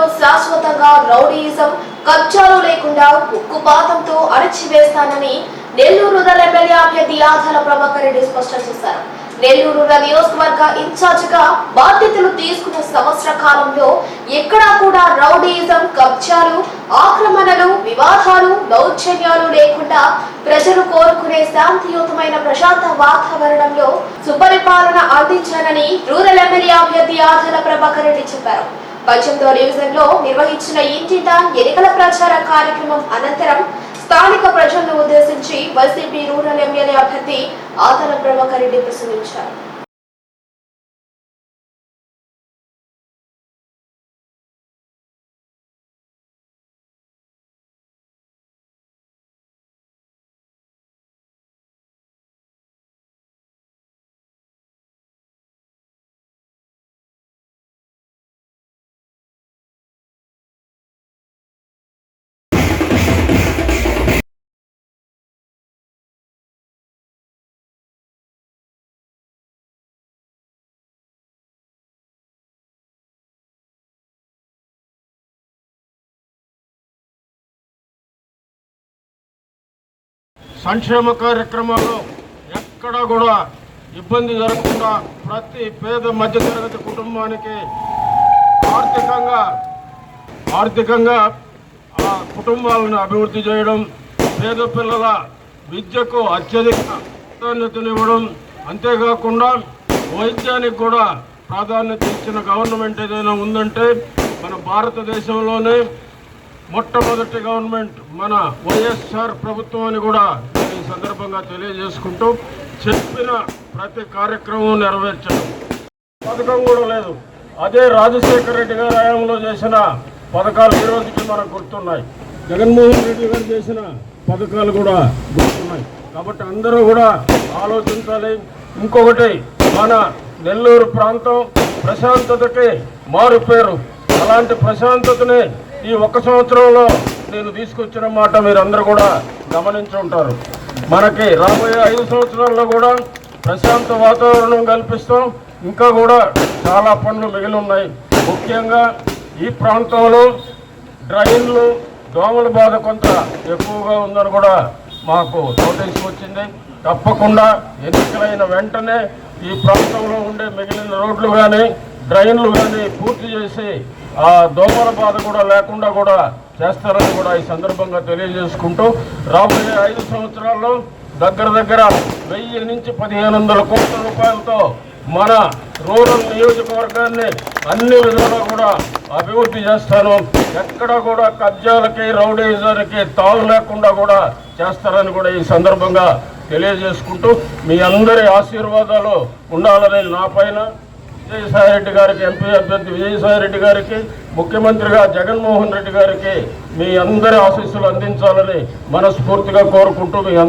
ప్రాంతంలో శాశ్వతంగా రౌడీయిజం కబ్జాలు లేకుండా ఉక్కుపాతంతో అణచివేస్తానని నెల్లూరు రూరల్ ఎమ్మెల్యే అభ్యర్థి ఆధార ప్రభాకర్ రెడ్డి స్పష్టం చేశారు. నెల్లూరు రూరల్ నియోజకవర్గ ఇన్ఛార్జిగా బాధ్యతలు తీసుకున్న సంవత్సర కాలంలో ఎక్కడా కూడా రౌడీయిజం కబ్జాలు ఆక్రమణలు వివాదాలు దౌర్జన్యాలు లేకుండా ప్రజలు కోరుకునే శాంతియుతమైన ప్రశాంత వాతావరణంలో సుపరిపాలన అందించానని రూరల్ ఎమ్మెల్యే అభ్యర్థి ఆధార ప్రభాకర్ రెడ్డి చెప్పారు. పశ్చిమతో డివిజన్లో నిర్వహించిన ఇంటింటా ఎన్నికల ప్రచార కార్యక్రమం అనంతరం స్థానిక ప్రజలను ఉద్దేశించి వైసీపీ రూరల్ ఎమ్మెల్యే అభ్యర్థి ఆధార ప్రభాకర్ రెడ్డి ప్రసంగించారు. సంక్షేమ కార్యక్రమాలు ఎక్కడా కూడా ఇబ్బంది జరగకుండా ప్రతి పేద మధ్యతరగతి కుటుంబానికి ఆర్థికంగా ఆర్థికంగా ఆ కుటుంబాలను అభివృద్ధి చేయడం పేద పిల్లల విద్యకు అత్యధిక ప్రాధాన్యతనివ్వడం అంతేకాకుండా వైద్యానికి కూడా ప్రాధాన్యత ఇచ్చిన గవర్నమెంట్ ఏదైనా ఉందంటే మన భారతదేశంలోనే మొట్టమొదటి గవర్నమెంట్ మన వైఎస్ఆర్ ప్రభుత్వం అని కూడా నేను ఈ సందర్భంగా తెలియజేసుకుంటూ చెప్పిన ప్రతి కార్యక్రమం నెరవేర్చడం. పథకం కూడా లేదు. అదే రాజశేఖర రెడ్డి గారి హయాంలో చేసిన పథకాలు ఈ రోజుకి మనకు గుర్తున్నాయి. జగన్మోహన్ రెడ్డి గారు చేసిన పథకాలు కూడా గుర్తున్నాయి. కాబట్టి అందరూ కూడా ఆలోచించాలి. ఇంకొకటి మన నెల్లూరు ప్రాంతం ప్రశాంతతకి మారు పేరు అలాంటి ప్రశాంతతని ఈ ఒక్క సంవత్సరంలో నేను తీసుకొచ్చిన మాట మీరందరూ కూడా గమనించి ఉంటారు. మనకి రాబోయే ఐదు సంవత్సరాల్లో కూడా ప్రశాంత వాతావరణం కల్పిస్తాం ఇంకా కూడా చాలా పనులు మిగిలి ఉన్నాయి ముఖ్యంగా ఈ ప్రాంతంలో డ్రైన్లు దోమల బాధ కొంత ఎక్కువగా ఉందని కూడా మాకు నోటీస్ వచ్చింది. తప్పకుండా ఎన్నికలైన వెంటనే ఈ ప్రాంతంలో ఉండే మిగిలిన రోడ్లు కానీ డ్రైన్లు కానీ పూర్తి చేసి ఆ దోమల బాధ కూడా లేకుండా కూడా చేస్తారని కూడా ఈ సందర్భంగా తెలియజేసుకుంటూ రాబోయే ఐదు సంవత్సరాల్లో దగ్గర దగ్గర వెయ్యి నుంచి పదిహేను వందల కోట్ల రూపాయలతో మన రూరల్ నియోజకవర్గాన్ని అన్ని విధాలా కూడా అభివృద్ధి చేస్తాను. ఎక్కడ కూడా కబ్జాలకి రౌడీజానికి తావు లేకుండా కూడా చేస్తారని కూడా ఈ సందర్భంగా తెలియజేసుకుంటూ మీ అందరి ఆశీర్వాదాలు ఉండాలని నా పైన విజయసాయి రెడ్డి గారికి ఎంపీ అభ్యర్థి విజయసాయి రెడ్డి గారికి ముఖ్యమంత్రిగా జగన్మోహన్ రెడ్డి గారికి మీ అందరి ఆశీస్సులు అందించాలని మనస్ఫూర్తిగా కోరుకుంటూ మీ